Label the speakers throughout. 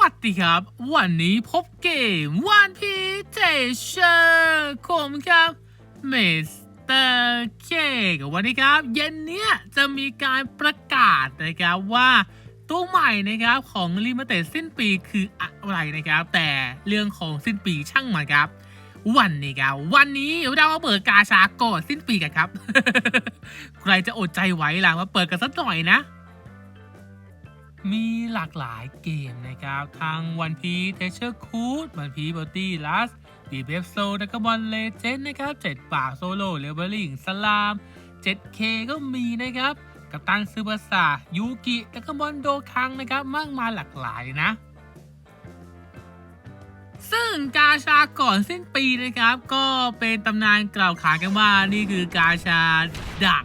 Speaker 1: วัสดีครับ วันนี้พบเกมวันพีเทเชอร์ผมครับเมสเตอร์เคกับวันนี้ครับ เย็นเนี้ยจะมีการประกาศนะครับว่าตัวใหม่นะครับของลิมิเต็ดสิ้นปีคืออะไรนะครับ แต่เรื่องของสิ้นปีช่างมันครับ วันนี้ครับ วันนี้เรามาเปิดกาชาก่อนสิ้นปีกันครับ ใครจะอดใจไหวล่ะมาเปิดกันสักหน่อยนะ มีหลากหลายเกมนะครับทางวันพีเทเชอร์คูดวันพีบอตี้ลัสบีเบฟโซแล้วก็บอลเลเจนนะครับเจ็ดป่าโซโล่เลเวลลิงสลาม 7K ก็มีนะครับกับตันซูเปอร์ซายูกิแล้วก็บอลโดคังนะครับมากมายหลากหลายนะซึ่งกาชาก่อนสิ้นปีนะครับ ก็เป็นตำนานกล่าวขานกันว่านี่คือกาชาดัก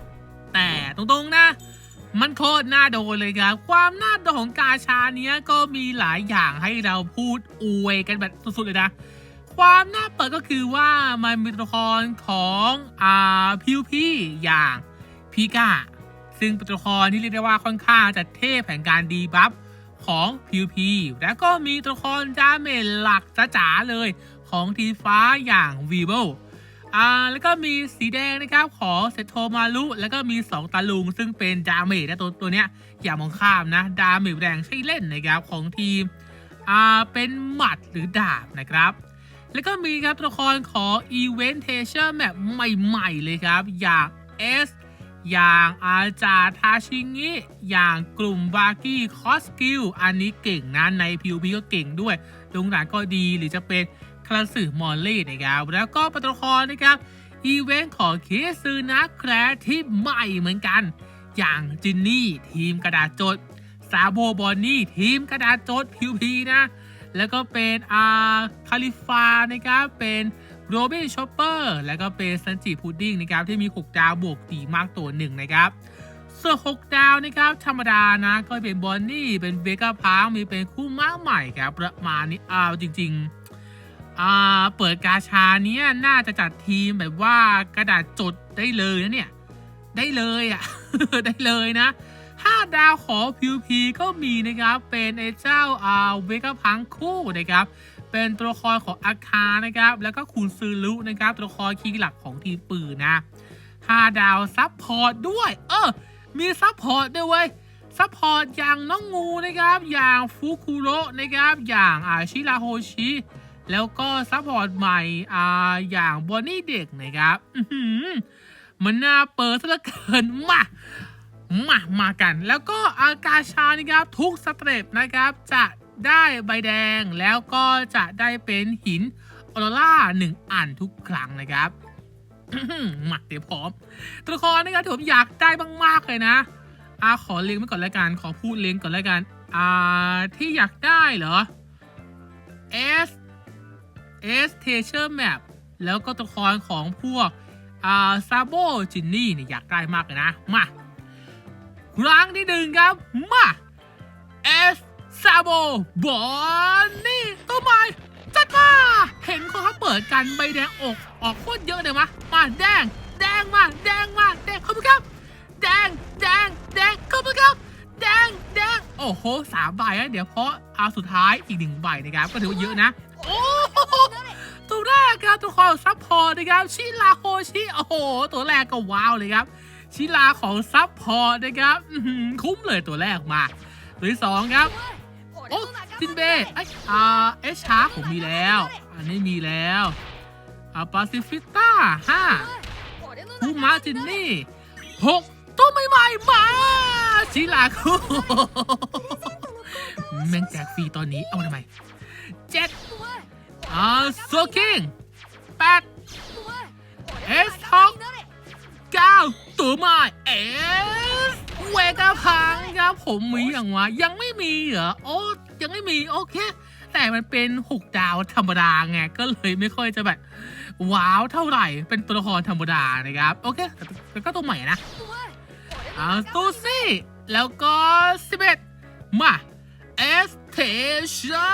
Speaker 1: แต่ตรงๆนะ มันโคตรน่าโดนเลยครับ ความน่าโดนของกาชาเนี้ยก็มีหลายอย่างให้เราพูดอวยกันแบบสุดๆเลยนะ ความน่าเปิดก็คือว่ามันมีตัวละครของอ่าพิวพี่อย่างพีกาซึ่งเป็นตัวละครที่เรียกได้ว่าค่อนข้างจะเทพแห่งการดีบัฟของพิวพีแล้วก็มีตัวละครจาเมจหลักจ๋าเลยของทีฟ้าอย่างวีโบ อ่าแล้วก็มีสีแดงนะครับของเซโทมารุแล้วก็มี 2 ตาลุง ซึ่งเป็นดาเมจนะตัวตัวเนี้ยอย่ามองข้ามนะดาเมจแรงใช่เล่นนะครับของทีมอ่าเป็นหมัดหรือดาบนะครับ แล้วก็มีครับตัวละครของ Eventation แบบใหม่ๆเลยครับ อย่าง S อย่างอาจาทาชิงิอย่างกลุ่มบาร์กี้คอสกิลอันนี้เก่งนะใน PVP ก็เก่งด้วยลงหลังก็ดีหรือจะเป็น คลาสึมอลลี่นะครับแล้วก็ปตทครนะครับอีเวนต์ของเคซึนะแครที่ใหม่เหมือนกัน อย่างจินนี่ทีมกระดาษจดซาโบบอนนี่ทีมกระดาษจดพิวพีนะแล้วก็เป็นอาคาลิฟานะครับเป็นโรเบินชอปเปอร์แล้วก็เป็นซันจิพุดดิ้งนะครับที่มี 6 ดาวบวกดีมากตัวหนึ่งนะครับส่วน6ดาวนะครับธรรมดานะก็เป็นบอนนี่เป็นเวก้าพาร์มีเป็นคู่ม้าใหม่ครับประมาณนี้อ้าวจริง ๆ อ่าเปิดกาชาเนี้ยน่าจะจัดทีมแบบว่ากระดาษจดได้เลยนะเนี่ย ได้เลยอะ ได้เลยนะ5ดาวของพิวพีก็มีนะครับ เป็นไอ้เจ้าอ่าเวก้าพังคู่นะครับ เป็นตัวละครของอาคานะครับ แล้วก็คุณซือรุนะครับ ตัวละครคีย์หลักของทีมปืนนะ5ดาวซับพอร์ตด้วย เออ มีซับพอร์ตด้วยเว้ยซัพพอร์ตอย่างน้องงูนะครับ อย่างฟุคุโระนะครับ อย่างอาชิราโฮชิ แล้วก็ซัพพอร์ตใหม่อ่าอย่างบอนนี่เด็กนะครับมันน่าเปิดซะเหลือเกินมามามากัน แล้วก็อากาชานะครับทุกสเตปนะครับ จะได้ใบแดงแล้วก็จะได้เป็นหินออโรร่าหนึ่งอันทุกครั้งนะครับหือมาเดี๋ยวพร้อม ตัวละครนะครับผมอยากได้มากๆเลยนะอาขอเลี้ยงไว้ก่อนแล้วกัน ขอพูดเลี้ยงก่อนแล้วกัน อ่า ที่อยากได้เหรอ S S t a t u r e Map แล้วก็ตัวละครของพวกอ่าซาโบจินนี่เนี่ยอยากได้มากเลยนะ มาครั้งที่หนึ่งครับ มา S ซาโบบอนนี่ตัวใหม่จัดมา เห็นคนเขาเปิดกันใบแดงอก ออกโคตรเยอะเลยมะมาแดง แดงมา แดงมา แดงเข้าไปครับ แดง แดง แดงเข้าไปครับ แดง แดง โอ้โหสามใบนะเดี๋ยวเพราะเอาสุดท้ายอีกหนึ่งใบนะครับ ก็ถือว่าเยอะนะ โอ้ กครับตัวของซับพอร์ตนะครับชิลาโฮชิโอ้โห ตัวแรกก็ว้าวเลยครับ ชิลาของซับพอร์ตนะครับอื้อหือคุ้มเลยตัวแรกมา ตัวที่สองครับโอ้จินเบย์ไอยอ่าเอชชาผมมีแล้ว อันนี้มีแล้วอ่าปาซิฟิต้าห้าคูมาจินนี่หกตัวใหม่ๆมาชิลาคูแม่งแจกฟรีตอนนี้เอามาทำไมเจ็ดอ่าโซคิง แปดเอสทอกเก้าตัวใหม่เอสเวกาพังครับผมมีอย่างวะยังไม่มีเหรอโอ้ยังไม่มีโอเค แต่มันเป็น 6 ดาวธรรมดาไงก็เลยไม่ค่อยจะแบบว้าวเท่าไหร่เป็นตัวละครธรรมดานะครับ โอเคแต่แต่ก็ตัวใหม่นะอาตูซี่แล้วก็11มาเอสเทชั่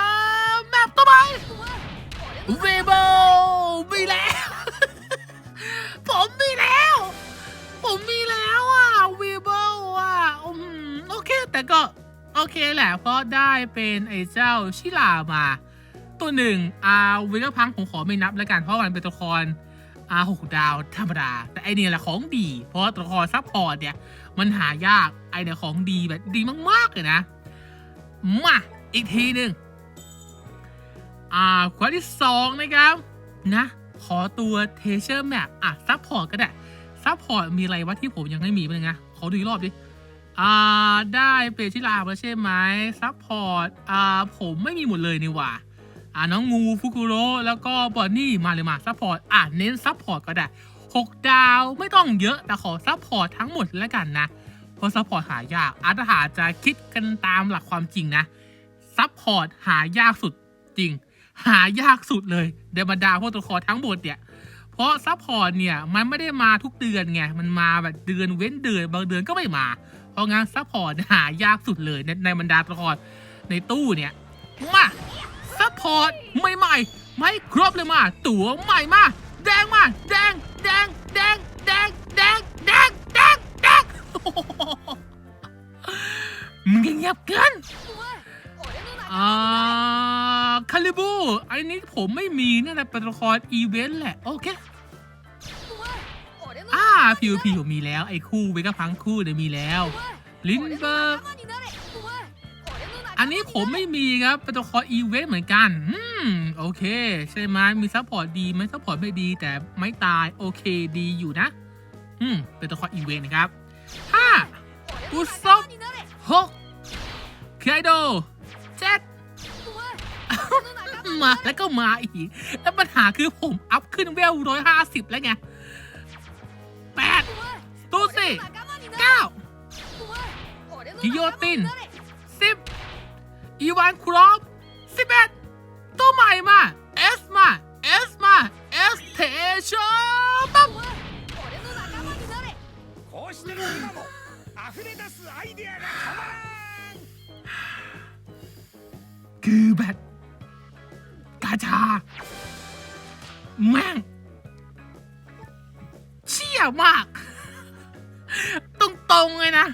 Speaker 1: นแมปต่อไปเวเบมีแล้ว ผมมีแล้ว ผมมีแล้วอะวีเบิลอะอืมโอเค แต่ก็ โอเคแหละเพราะได้เป็นไอ้เจ้าชิลามา ตัวหนึ่งอาเวกพังผมขอไม่นับแล้วกัน เพราะมันเป็นตัวละครอาหกดาวธรรมดา แต่ไอเนี่ยแหละของดี เพราะตัวละครซัพพอร์ตเนี่ย มันหายากไอเนี่ยของดีแบบดีมากๆเลยนะ มา อีกทีหนึ่ง อ่าข้อที่สองนะครับ นะ ขอตัวเทเชอร์แมปอะซัพพอร์ตก็ได้ซัพพอร์ตมีอะไรวะที่ผมยังไม่มีบ้างนะขอดูอีกรอบดิอ่าได้เปชิลาแล้วใช่ไหมซัพพอร์ตอ่าผมไม่มีหมดเลยนี่หว่าอ่าน้องงูฟุกุโร่แล้วก็บอนนี่มาเลยมาซัพพอร์ตอ่าเน้นซัพพอร์ตก็ได้หกดาวไม่ต้องเยอะแต่ขอซัพพอร์ตทั้งหมดแล้วกันนะ เพราะซัพพอร์ตหายากอาร์ตหาจะคิดกันตามหลักความจริงนะซัพพอร์ตหายากสุดจริง หายากสุดเลยในบรรดาพวกตัวละครทั้งหมดเนี่ย เพราะซัพพอร์ตเนี่ยมันไม่ได้มาทุกเดือนไง มันมาแบบเดือนเว้นเดือนบางเดือนก็ไม่มา เพราะงั้นซัพพอร์ตหายากสุดเลยในในบรรดาตัวละครในตู้เนี่ย มาซัพพอร์ตใหม่ๆไม่ครบเลยมา ตั๋วใหม่มา แดงมา แดง แดง แดง แดง แดง แดง แดง แดงมึงเงียบเกินอ่าคา ลิบูอันนี้ผมไม่มีนี่แหละเป็นละครอีเวนต์แหละ โอเคอ่าพิวพิวมีแล้วไอ้คู่เวก้าพังคู่เนี่ยมีแล้ว ลินเบอร์อันนี้ผมไม่มีครับเป็นตัวละครอีเวนต์เหมือนกันอืมโอเค ใช่ไหมมีซัพพอร์ตดีไหมซัพพอร์ตไม่ดีแต่ไม่ตายโอเคดีอยู่นะ อืมเป็นตัวละครอีเวนต์นะครับห้าอุซบหกไคโดเจ็ด มาแล้วก็มาอีก แล้วปัญหาคือผมอัพขึ้นเวลร้อยห้าสิบแล้วไงแปดตูสิเก้ากิโยตินสิบอีวานครอปสิบเอ็ดตัวใหม่มาเอสมาเอสมาเอสเทชปั๊บคือแบบ ชา แม่ง เชี่ยมาก ตรงๆเลยนะ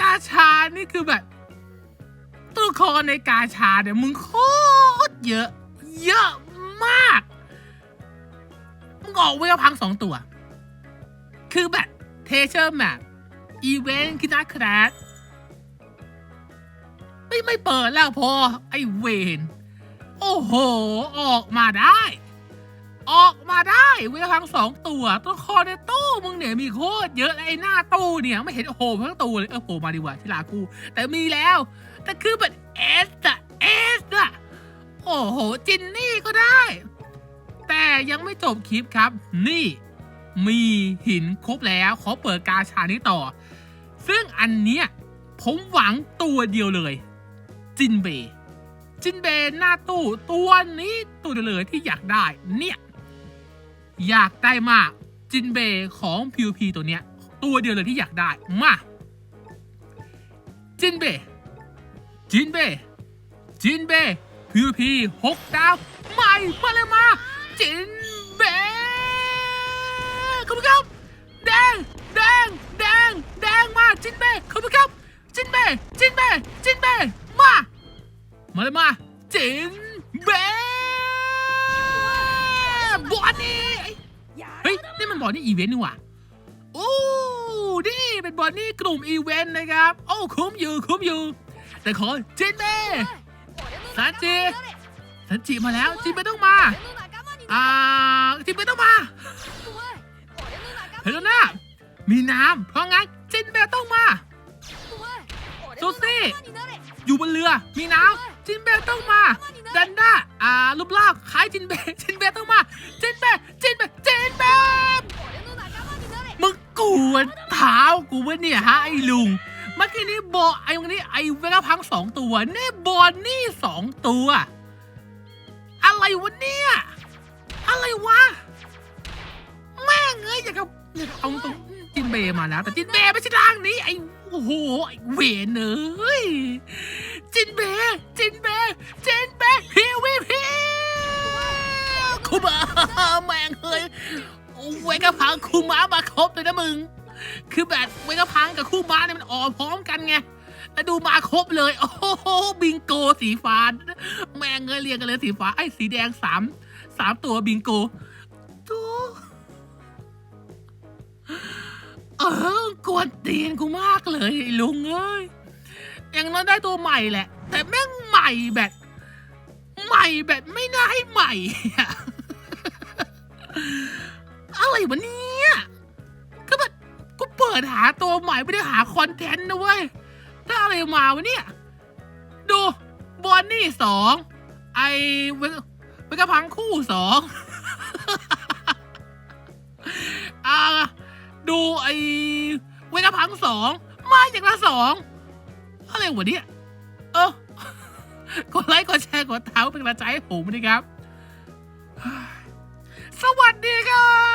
Speaker 1: กาชานี่คือแบบตัวละครในกาชาเนี่ยมึงโคตรเยอะ เยอะมาก มึงออกเวลพังสองตัว คือแบบเทเชอร์แมปอีเวนต์คินาคราสไม่ไม่เปิดแล้วพอ ไอเวน โอ้โห ออกมาได้ ออกมาได้เวลาทั้งสองตัวตัวคอในตู้มึงเนี่ยมีโคตรเยอะและไอ้หน้าตู้เนี่ยไม่เห็นโอ้โหทั้งตู้เลยเออโผล่มาดีกว่าที่ลากู แต่มีแล้ว แต่คือแบบเอสอะเอสอะโอ้โห จินนี่ก็ได้ แต่ยังไม่จบคลิปครับ นี่มีหินครบแล้วขอเปิดกาชานี้ต่อ ซึ่งอันเนี้ยผมหวังตัวเดียวเลย จินเบย์ จินเบยหน้าตู้ตัวนี้ตัวเดียวเลยที่อยากได้เนี่ย อยากได้มากจินเบยของ PVP ตัวเนี้ย ตัวเดียวเลยที่อยากได้มาจินเบยจินเบยจินเบย์ PVP หกดาวใหม่มาเลยมาจินเบย์ขอบคุณครับแดงแดงแดงแดงมาจินเบย์ขอบคุณครับจินเบยจินเบยจินเบยมา มาเลยมาจินเบย์บอลนี่เฮ้ยนี่มันบอลนี่อีเวนต์นี่หว่าโอ้นี่เป็นบอลนี่กลุ่มอีเวนต์นะครับ โอ้คุ้มอยู่คุ้มอยู่ แต่ขอจินเบย์สันจิสันจิมาแล้วจินเบย์ต้องมาอ่าจินเบย์ต้องมาเฮลน่ามีน้ำเพราะงั้นจินเบย์ต้องมาซูซี่อยู่บนเรือมีน้ำ จินเบต้องมาดันด้าอ่ารูปร่างคล้ายจินเบจินเบต้องมา จินเบจินเบจินเบมึงกวนเท้ากูวะเนี่ยฮะไอ้ลุงเมื่อกี้นี้บอไอ้วันนี้ไอ้เวลาพังสองตัวนี่บอลนี่สองตัว อะไรวะเนี่ยอะไรวะแม่งเอ้ยอยากจะอยากจะเอาตรงจินเบมาแล้ว แต่จินเบไม่ใช่ทางนี้ไอ้โอ้โหไอ้เวนเอ้ย จินเบจินเบจินเบย์พีวีพีคูมาแมงเฮ้ยเวกพังคูม้ามาครบเลยนะมึง คือแบบเวกพังกับคู่ม้าเนี่ยมันออกพร้อมกันไงแล้วดูมาครบเลย โอ้โหบิงโกสีฟ้าแมงเงยเรียงกันเลยสีฟ้าไอ้สีแดงสามสามตัวบิงโกดูเออกวนตีนกูมากเลยลุงเอ้ย อย่างนั้นได้ตัวใหม่แหละ แต่แม่งใหม่แบบใหม่แบบไม่น่าให้ใหม่อะอะไรวะเนี่ยก็แบบกูเปิดหาตัวใหม่ไม่ได้หาคอนเทนต์นะเว้ยถ้าอะไรมาวะเนี่ย ดูบอนนี่สองไอเวเวกระพังคู่สองอ่าดูไอเวกระพังสองมาอย่างละสอง อะไรวะเนี่ยเออกดไลค์กดแชร์กดเท้าเป็นกำลังใจให้ผมนะครับ สวัสดีครับ